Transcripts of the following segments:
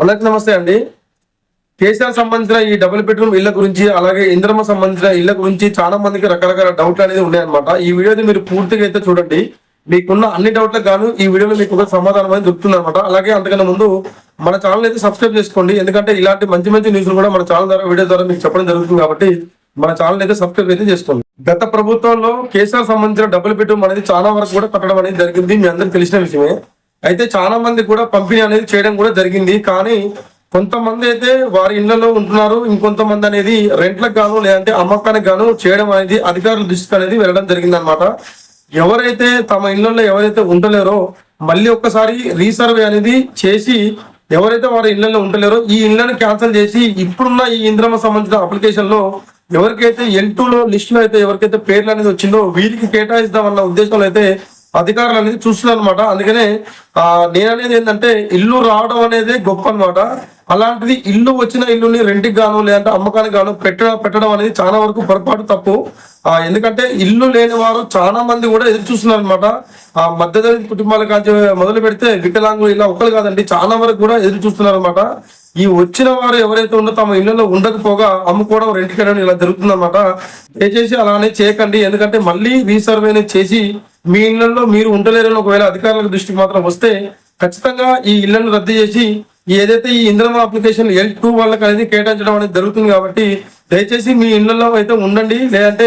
అందరికి నమస్తే అండి. కేసీఆర్ సంబంధించిన ఈ డబుల్ బెడ్రూమ్ ఇళ్ళ గురించి అలాగే ఇంద్రమ సంబంధించిన ఇళ్ళ గురించి చాలా మందికి రకరకాల డౌట్లు అనేది ఉన్నాయన్నమాట. ఈ వీడియోని మీరు పూర్తిగా అయితే చూడండి. మీకున్న అన్ని డౌట్లకు గాను ఈ వీడియోలో మీకు ఒక సమాధానం అనేది దొరుకుతుంది అనమాట అలాగే అంతకన్నా ముందు మన ఛానల్ అయితే సబ్స్క్రైబ్ చేసుకోండి. ఎందుకంటే ఇలాంటి మంచి మంచి న్యూస్లు కూడా మన ఛానల్ ద్వారా వీడియో ద్వారా మీకు చెప్పడం జరుగుతుంది కాబట్టి మన ఛానల్ అయితే సబ్స్క్రైబ్ అయితే చేసుకోండి. గత ప్రభుత్వంలో కేసీఆర్ సంబంధించిన డబుల్ బెడ్రూమ్ అనేది చాలా వరకు కూడా కట్టడం అనేది జరిగింది. మీ అందరికి తెలిసిన విషయమే. అయితే చాలా మంది కూడా పంపిణీ అనేది చేయడం కూడా జరిగింది. కానీ కొంతమంది అయితే వారి ఇళ్ళలో ఉంటున్నారు. ఇంకొంతమంది అనేది రెంట్లకు గాను లేదంటే అమ్మకానికి గాను చేయడం అనేది అధికారుల దృష్టికి అనేది వెళ్ళడం జరిగింది అనమాట ఎవరైతే తమ ఇళ్ళలో ఎవరైతే ఉండలేరో మళ్ళీ ఒక్కసారి రీసర్వే అనేది చేసి ఎవరైతే వారి ఇళ్ళలో ఉండలేరో ఈ ఇళ్ళను క్యాన్సిల్ చేసి ఇప్పుడున్న ఈ ఇంద్రమ సంబంధించిన అప్లికేషన్లో ఎవరికైతే ఎల్ టూలో లిస్ట్లో అయితే ఎవరికైతే పేర్లు అనేది వచ్చిందో వీరికి కేటాయిస్తామన్న ఉద్దేశంలో అయితే అధికారులు అనేది చూస్తున్నారు అనమాట అందుకనే ఆ ఏంటంటే ఇల్లు రావడం అనేది గొప్ప అన్నమాట అలాంటిది ఇల్లు వచ్చిన ఇల్లుని రెంట్కి గాను లేదంటే అమ్మకానికి గాను పెట్టడం పెట్టడం అనేది చాలా వరకు పొరపాటు తప్పు. ఆ ఎందుకంటే ఇల్లు లేని వారు చాలా మంది కూడా ఎదురు చూస్తున్నారు అనమాట ఆ మధ్యతరగతి కుటుంబాల కాంచి మొదలు పెడితే వికలాంగులు ఇలా ఒక్కరు కాదండి చాలా వరకు కూడా ఎదురు చూస్తున్నారు అనమాట ఈ వచ్చిన వారు ఎవరైతే ఉన్నో తమ ఇళ్ళలో ఉండకపోగా అమ్ముకోవడం రెంట్ వెళ్ళడం ఇలా జరుగుతుందన్నమాట దయచేసి అలానే చేయకండి. ఎందుకంటే మళ్ళీ రీసర్వేని చేసి మీ ఇళ్ళలో మీరు ఉండలేరని ఒకవేళ అధికారుల దృష్టికి మాత్రం వస్తే ఖచ్చితంగా ఈ ఇళ్ళను రద్దు చేసి ఏదైతే ఈ ఇంద్రమ అప్లికేషన్ ఎల్ టూ వాళ్ళకి అనేది కేటాయించడం అనేది జరుగుతుంది కాబట్టి దయచేసి మీ ఇళ్ళలో అయితే ఉండండి. లేదంటే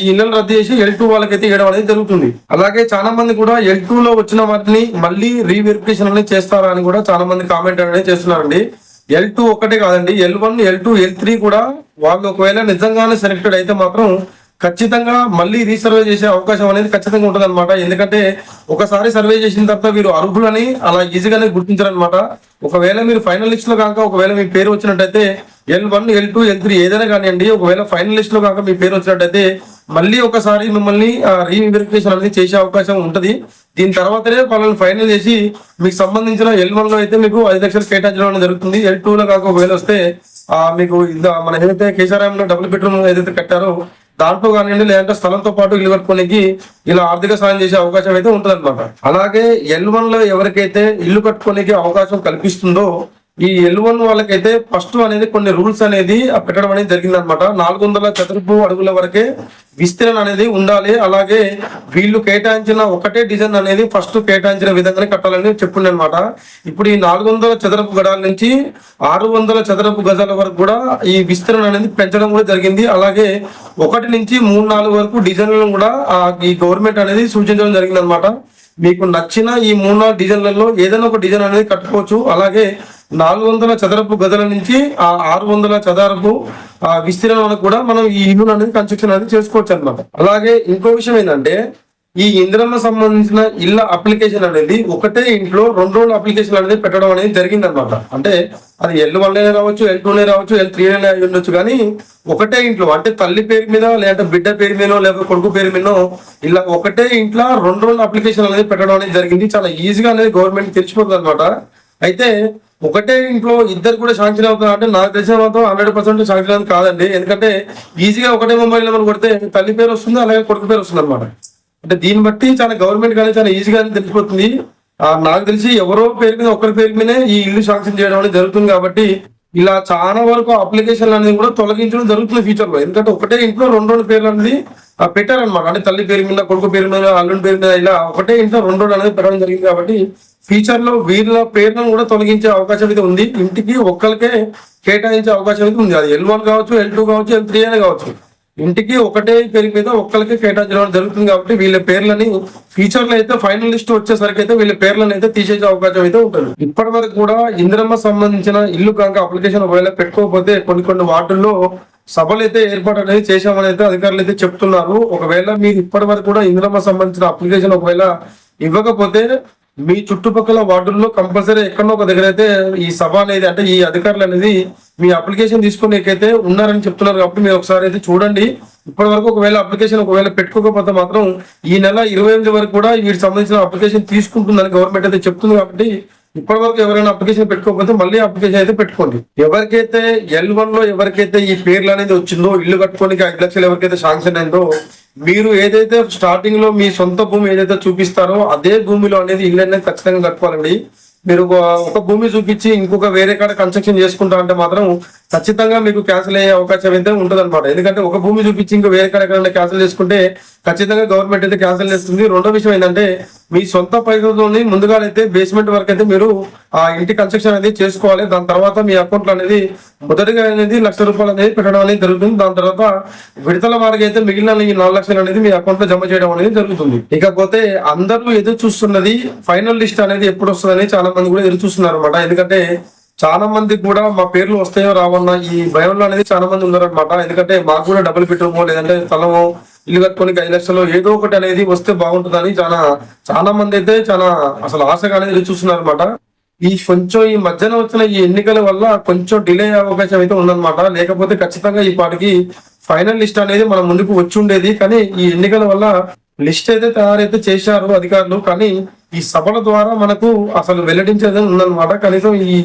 ఈ ఇళ్ళను రద్దు చేసి ఎల్ టూ వాళ్ళకైతే ఇవ్వడం అనేది జరుగుతుంది. అలాగే చాలా మంది కూడా ఎల్ టూ లో వచ్చిన వాటిని మళ్ళీ రీవెరిఫికేషన్ అనేది చేస్తారా అని కూడా చాలా మంది కామెంట్ అనేది చేస్తున్నారండి. ఎల్ టూ ఒకటే కాదండి. L one L two L three కూడా వాళ్ళు ఒకవేళ నిజంగానే సెలెక్టెడ్ అయితే మాత్రం ఖచ్చితంగా మళ్ళీ రీసర్వే చేసే అవకాశం అనేది ఖచ్చితంగా ఉంటుంది అనమాట ఎందుకంటే ఒకసారి సర్వే చేసిన తర్వాత వీరు అర్హులని అలా ఈజీగానే గుర్తించారనమాట ఒకవేళ మీరు ఫైనల్ లిస్ట్లో కాక ఒకవేళ మీ పేరు వచ్చినట్టయితే L one L two L three ఏదైనా కానివ్వండి ఒకవేళ ఫైనల్ లిస్ట్లో కాక మీ పేరు వచ్చినట్టయితే మళ్ళీ ఒకసారి మిమ్మల్ని రీవెరిఫికేషన్ అనేది చేసే అవకాశం ఉంటుంది. దీని తర్వాతనే వాళ్ళని ఫైనల్ చేసి మీకు సంబంధించిన ఎల్ వన్లో అయితే మీకు ఐదు లక్షలు కేటాయించడం అనేది జరుగుతుంది. ఎల్ టూ లో కాక ఒకవేళ వస్తే మీకు ఇంద- మన ఏదైతే కేశారాయంలో డబుల్ బెడ్రూమ్ ఏదైతే కట్టారో దాంట్లో కానివ్వండి లేదంటే స్థలంతో పాటు ఇల్లు కట్టుకోనికి ఇలా ఆర్థిక సాయం చేసే అవకాశం అయితే ఉంటుంది అలాగే ఎల్ వన్లో ఎవరికైతే ఇల్లు కట్టుకోనికి అవకాశం కల్పిస్తుందో ఈ ఎల్ వన్ వాళ్ళకైతే ఫస్ట్ అనేది కొన్ని రూల్స్ అనేది పెట్టడం అనేది జరిగింది అనమాట నాలుగు వందల చదరపు అడుగుల వరకే విస్తీర్ణ అనేది ఉండాలి. అలాగే వీళ్ళు కేటాయించిన ఒకటే డిజైన్ అనేది ఫస్ట్ కేటాయించిన విధంగానే కట్టాలని చెప్పింది అనమాట ఇప్పుడు ఈ నాలుగు వందల చదరపు గడాల నుంచి ఆరు వందల చదరపు గజాల వరకు కూడా ఈ విస్తీర్ణం అనేది పెంచడం కూడా జరిగింది. అలాగే ఒకటి నుంచి మూడు నాలుగు వరకు డిజైన్లను కూడా ఈ గవర్నమెంట్ అనేది సూచించడం జరిగింది అనమాట మీకు నచ్చిన ఈ మూడు నాలుగు డిజైన్లలో ఏదైనా ఒక డిజైన్ అనేది కట్టుకోవచ్చు. అలాగే నాలుగు వందల చదరపు గదుల నుంచి ఆ ఆరు వందల చదరపు ఆ విస్తీర్ణం కూడా మనం ఈ ఇల్లు అనేది కన్స్ట్రక్షన్ అనేది చేసుకోవచ్చు అనమాట అలాగే ఇంకో విషయం ఏంటంటే ఈ ఇంద్రమ్మ సంబంధించిన ఇళ్ళ అప్లికేషన్ అనేది ఒకటే ఇంట్లో రెండు రోజుల అప్లికేషన్ అనేది పెట్టడం అనేది జరిగింది అనమాట అంటే అది ఎల్ వన్ రావచ్చు ఎల్ టూనే రావచ్చు ఎల్ త్రీ అయి ఉండొచ్చు. కానీ ఒకటే ఇంట్లో అంటే తల్లి పేరు మీద లేదంటే బిడ్డ పేరు మీదనో లేకపోతే కొడుకు పేరు మీదో ఇలా ఒకటే ఇంట్లో రెండు రోజుల అప్లికేషన్ అనేది పెట్టడం అనేది జరిగింది. చాలా ఈజీగా అనేది గవర్నమెంట్ తెచ్చిపోతుంది అనమాట అయితే ఒకటే ఇంట్లో ఇద్దరు కూడా శాంక్షన్ అవుతారు అంటే నాకు తెలిసిన మాత్రం హండ్రెడ్ పర్సెంట్ శాంక్షన్ అవుతుంది కాదండి. ఎందుకంటే ఈజీగా ఒకటే మొబైల్ నెంబర్ కొడితే తల్లి పేరు వస్తుంది అలాగే కొడుకు పేరు వస్తుంది అనమాట అంటే దీన్ని బట్టి చాలా గవర్నమెంట్ కానీ చాలా ఈజీగా తెలిసిపోతుంది. నాకు తెలిసి ఎవరో పేరు మీద ఒకరి పేరు మీదనే ఈ ఇల్లు శాంక్షన్ చేయడం అనేది జరుగుతుంది కాబట్టి ఇలా చాలా వరకు అప్లికేషన్లు అనేది కూడా తొలగించడం జరుగుతుంది ఫ్యూచర్లో ఎందుకంటే ఒకటే ఇంట్లో రెండు రెండు పేర్లు అనేది ఆ, పెట్టారన్నమాట. అంటే తల్లి పేరు మీద కొడుకు పేరు మీద అల్లుడి పేరు మీద ఇలా ఒకటే ఇంట్లో రెండు రెండు అనేది పెట్టడం జరిగింది కాబట్టి ఫ్యూచర్లో వీళ్ళ పేర్లను కూడా తొలగించే అవకాశం అయితే ఉంది. ఇంటికి ఒక్కరికే కేటాయించే అవకాశం అయితే ఉంది. అది ఎల్ వన్ కావచ్చు ఎల్ టూ కావచ్చు ఎల్ త్రీ అని కావచ్చు. ఇంటికి ఒకటే పేరు మీద ఒక్కరికి కేటాయించడం జరుగుతుంది కాబట్టి వీళ్ళ పేర్లని ఫ్యూచర్లో అయితే ఫైనల్ లిస్ట్ వచ్చేసరికి అయితే వీళ్ళ పేర్లను అయితే తీసేసే అవకాశం అయితే ఉంటుంది. ఇప్పటి వరకు కూడా ఇందిరమ్మ సంబంధించిన ఇల్లు కనుక అప్లికేషన్ ఒకవేళ పెట్టుకోకపోతే కొన్ని కొన్ని వార్డుల్లో సభలు అయితే ఏర్పాటు అనేది చేశామని అయితే అధికారులు అయితే చెప్తున్నారు. ఒకవేళ మీరు ఇప్పటి వరకు కూడా ఇందిరమ్మ సంబంధించిన అప్లికేషన్ ఒకవేళ ఇవ్వకపోతే మీ చుట్టుపక్కల వార్డుల్లో కంపల్సరీ ఎక్కడో ఒక దగ్గర అయితే ఈ సభ అనేది అంటే ఈ అధికారులు అనేది మీ అప్లికేషన్ తీసుకునేకైతే ఉన్నారని చెప్తున్నారు కాబట్టి మీరు ఒకసారి అయితే చూడండి. ఇప్పటి వరకు ఒకవేళ అప్లికేషన్ ఒకవేళ పెట్టుకోకపోతే మాత్రం ఈ నెల ఇరవై ఎనిమిది వరకు కూడా వీటికి సంబంధించిన అప్లికేషన్ తీసుకుంటుందని గవర్నమెంట్ అయితే చెప్తుంది కాబట్టి ఇప్పటి వరకు ఎవరైనా అప్లికేషన్ పెట్టుకోకపోతే మళ్ళీ అప్లికేషన్ అయితే పెట్టుకోండి. ఎవరికైతే ఎల్ వన్లో ఎవరికైతే ఈ పేర్లు అనేది వచ్చిందో ఇల్లు కట్టుకోనికి ఐదు లక్షలు ఎవరికైతే శాంక్షన్ అయిందో మీరు ఏదైతే స్టార్టింగ్లో మీ సొంత భూమి ఏదైతే చూపిస్తారో అదే భూమిలో అనేది ఇల్లు అనేది ఖచ్చితంగా కట్టుకోవాలండి. మీరు ఒక భూమి చూపించి ఇంకొక వేరే కాడ కన్స్ట్రక్షన్ చేసుకుంటా అంటే మాత్రం ఖచ్చితంగా మీకు క్యాన్సిల్ అయ్యే అవకాశం అయితే ఉంటుంది అనమాట ఎందుకంటే ఒక భూమి చూపించి ఇంకా వేరే కాడ ఎక్కడైనా క్యాన్సిల్ చేసుకుంటే ఖచ్చితంగా గవర్నమెంట్ అయితే క్యాన్సిల్ చేస్తుంది. రెండో విషయం ఏంటంటే మీ సొంత పైసలతోని ముందుగా అయితే బేస్మెంట్ వరకు అయితే మీరు ఆ ఇంటి కన్స్ట్రక్షన్ అనేది చేసుకోవాలి. దాని తర్వాత మీ అకౌంట్ అనేది మొదటిగా అనేది లక్ష రూపాయలు అనేది పెట్టడం అనేది జరుగుతుంది. దాని తర్వాత విడతల వారికి అయితే మిగిలిన ఈ నాలుగు లక్షలు అనేది మీ అకౌంట్లో జమ చేయడం అనేది జరుగుతుంది. ఇకపోతే అందరూ ఎదురు చూస్తున్నది ఫైనల్ లిస్ట్ అనేది ఎప్పుడు వస్తుందని చాలా మంది కూడా ఎదురు చూస్తున్నారు అనమాట ఎందుకంటే చాలా మందికి కూడా మా పేర్లు వస్తాయో రావన్న ఈ భయంలో అనేది చాలా మంది ఉన్నారనమాట ఎందుకంటే మాకు కూడా డబ్బులు పెట్టమో లేదంటే స్థలమో ఇల్లు కట్టుకొని ఐదు లక్షలు ఏదో ఒకటి అనేది వస్తే బాగుంటుందని చాలా చాలా మంది అయితే చాలా అసలు ఆశగా అనేది ఎదురు చూస్తున్నారు అనమాట ఈ కొంచెం ఈ మధ్యన వచ్చిన ఈ ఎన్నికల వల్ల కొంచెం డిలే అవకాశం అయితే ఉందన్నమాట. లేకపోతే ఖచ్చితంగా ఈ పాటికి ఫైనల్ లిస్ట్ అనేది మన ముందుకు వచ్చి ఉండేది. కానీ ఈ ఎన్నికల వల్ల లిస్ట్ అయితే తయారైతే చేశారు అధికారులు. కానీ ఈ సభల ద్వారా మనకు అసలు వెల్లడించేది ఉందన్నమాట. కనీసం ఈ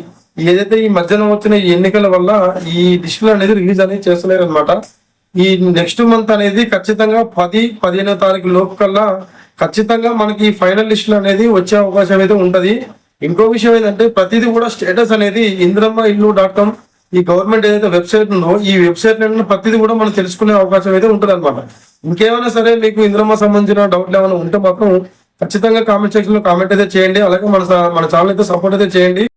ఏదైతే ఈ మధ్యన వచ్చిన ఈ ఎన్నికల వల్ల ఈ లిస్టులు అనేది రిలీజ్ అనేది చేస్తలేరు అనమాట ఈ నెక్స్ట్ మంత్ అనేది ఖచ్చితంగా పది పదిహేనో తారీఖు లోపు కల్లా ఖచ్చితంగా మనకి ఫైనల్ లిస్టులు అనేది వచ్చే అవకాశం అయితే ఉంటది. ఇంకో విషయం ఏంటంటే ప్రతిదీ కూడా స్టేటస్ అనేది ఇంద్రమ్మ ఇల్లు డాట్ కామ్ ఈ గవర్నమెంట్ ఏదైతే వెబ్సైట్ ఉందో ఈ వెబ్సైట్ నుండి ప్రతిదీ కూడా మనం తెలుసుకునే అవకాశం అయితే ఉంటుంది అనమాట ఇంకేమైనా సరే మీకు ఇంద్రమ్మ సంబంధించిన డౌట్లు ఏమైనా ఉంటే మాత్రం ఖచ్చితంగా కామెంట్ సెక్షన్లో కామెంట్ అయితే చేయండి. అలాగే మన మన ఛానల్ అయితే సపోర్ట్ అయితే చేయండి.